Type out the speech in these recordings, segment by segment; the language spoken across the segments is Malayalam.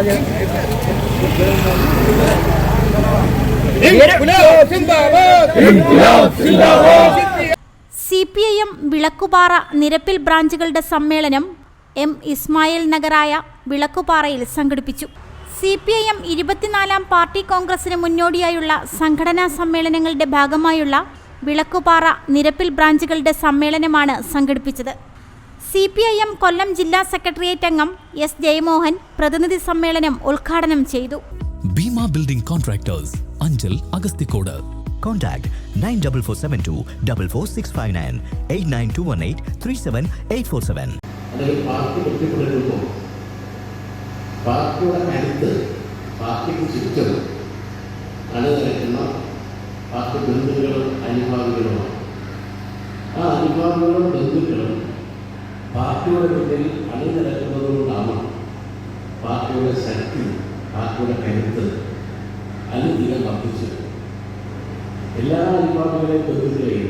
C P I M Vilakkupara നിരപ്പിൽ ബ്രാഞ്ചുകളുടെ സമ്മേളനം എം ഇസ്മായിൽ നഗറായ വിളക്കുപാറയിൽ സംഘടിപ്പിച്ചു. സി പി ഐ എം ഇരുപത്തിനാലാം പാർട്ടി കോൺഗ്രസിന് മുന്നോടിയായുള്ള സംഘടനാ സമ്മേളനങ്ങളുടെ ഭാഗമായുള്ള വിളക്കുപാറ നിരപ്പിൽ ബ്രാഞ്ചുകളുടെ സമ്മേളനമാണ് സംഘടിപ്പിച്ചത്. C P I M Kollam ജില്ലാ സെക്രട്ടേറിയറ്റ് അംഗം എസ് ജയമോഹൻ പ്രതിനിധി സമ്മേളനം ഉദ്ഘാടനം ചെയ്തു. Bhima building contractors Anchal Agasthikode. Contact nine double four seven two 94472 44659 89218 37847. Eight party കെട്ടിപ്പടുക്കുമ്പോൾ പാർട്ടിയുടെ കരുത്ത് പാർട്ടിക്ക് ചുറ്റും അണിനിരക്കുന്ന പാർട്ടി ബന്ധുക്കളും അനുഭാവികളുമാണ്. ആ അനുഭാവികളും ബന്ധുക്കളും പാർട്ടിയുടെ അണിനിരക്കുന്നതുകൊണ്ടാണ് പാർട്ടിയുടെ ശക്തി പാർട്ടിയുടെ കരുത്ത് അനുദിനം വർദ്ധിച്ചു എല്ലാ അനുഭാവികളെയും ബന്ധുക്കളെയും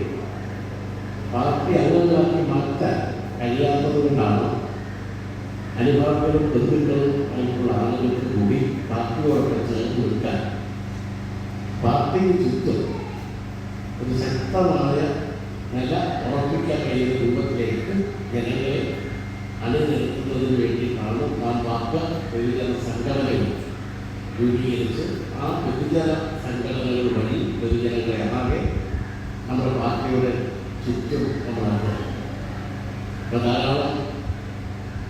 പാർട്ടി അംഗങ്ങളാക്കി മാറ്റാൻ കഴിയാത്തതുകൊണ്ടാണ് അനുഭാവികളും ബന്ധുക്കളും ആയിട്ടുള്ള ആളുകൾക്ക് കൂടി പാർട്ടിയോടൊപ്പം ചേർന്ന് നിൽക്കാൻ പാർട്ടിക്ക് ചുറ്റും ഒരു ശക്തമായ നില ഉറപ്പിക്കാൻ കഴിയുന്ന രൂപത്തിലേക്ക് ജനങ്ങളെ അണിനിരത്തുന്നതിന് വേണ്ടിയിട്ടാണ് നാം വാക്ക് ബഹുജന സംഘടനകൾ രൂപീകരിച്ച് ആ ബഹുജന സംഘടനകൾ വഴി ബഹുജനങ്ങളെ ആകെ നമ്മുടെ പാർട്ടിയുടെ ചുറ്റും നമ്മളാണ് ഇപ്പോൾ ധാരാളം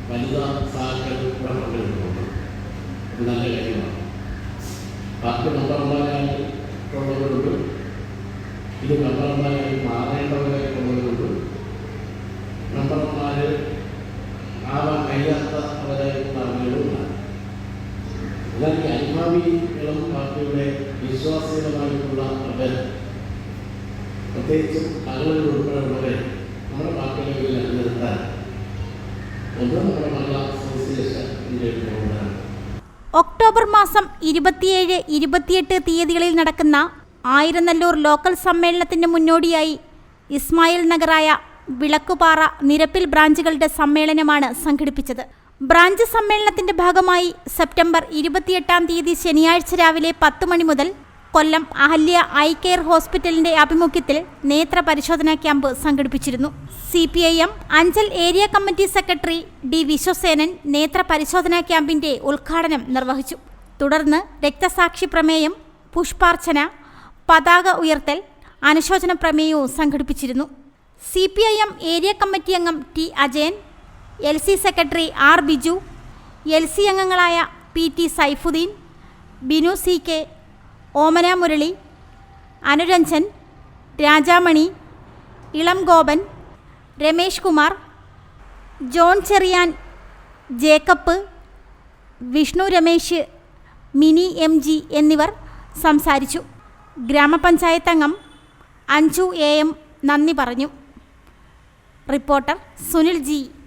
വനിതാ സഹാക്കൾ ഇവിടെ പങ്കെടുക്കുന്നുണ്ട് ഇത് നല്ല കാര്യമാണ് പാർട്ടി മെമ്പർമാരായിട്ടുള്ളവരുണ്ട് ഇത് മെമ്പർമാരായി മാറേണ്ടവരെ ഈ ഇളം പാർട്ടിയുടെ വിശ്വാസികളുമായിട്ടുള്ള അവർ പ്രത്യേകിച്ചും ആളുകളിൽ ഉൾപ്പെടെയുള്ളവരെ നമ്മുടെ പാർട്ടികളിൽ നിലനിർത്താൻ ഒന്ന് നമ്മുടെ മഹിളാ അസോസിയേഷൻ ഒക്ടോബർ മാസം ഇരുപത്തിയേഴ് ഇരുപത്തിയെട്ട് തീയതികളിൽ നടക്കുന്ന ആയിരനല്ലൂർ ലോക്കൽ സമ്മേളനത്തിന് മുന്നോടിയായി ഇസ്മായിൽ നഗറായ വിളക്കുപാറ നിരപ്പിൽ ബ്രാഞ്ചുകളുടെ സമ്മേളനമാണ് സംഘടിപ്പിച്ചത്. ബ്രാഞ്ച് സമ്മേളനത്തിന്റെ ഭാഗമായി സെപ്റ്റംബർ ഇരുപത്തിയെട്ടാം തീയതി ശനിയാഴ്ച രാവിലെ പത്ത് മണി മുതൽ കൊല്ലം അഹല്യ ഐ കെയർ ഹോസ്പിറ്റലിന്റെ ആഭിമുഖ്യത്തിൽ നേത്ര പരിശോധനാ ക്യാമ്പ് സംഘടിപ്പിച്ചിരുന്നു. C P I M Anchal area committee secretary D Viswasenan നേത്ര പരിശോധനാ ക്യാമ്പിന്റെ ഉദ്ഘാടനം നിർവഹിച്ചു. തുടർന്ന് രക്തസാക്ഷി പ്രമേയം പുഷ്പാർച്ചന പതാക ഉയർത്തൽ അനുശോചന പ്രമേയവും സംഘടിപ്പിച്ചിരുന്നു. സി ഏരിയ കമ്മിറ്റി അംഗം T Ajayan L C secretary R Biju L C അംഗങ്ങളായ P T Saifuddin Binu C K Omana Murali Anuranjan Rajamani Ilam Gopan Ramesh Kumar John Cherian Jacob Vishnu Ramesh Mini M G എന്നിവർ സംസാരിച്ചു. ഗ്രാമപഞ്ചായത്ത് അംഗം അഞ്ചു എ എം നന്ദി പറഞ്ഞു. Reporter Sunil G.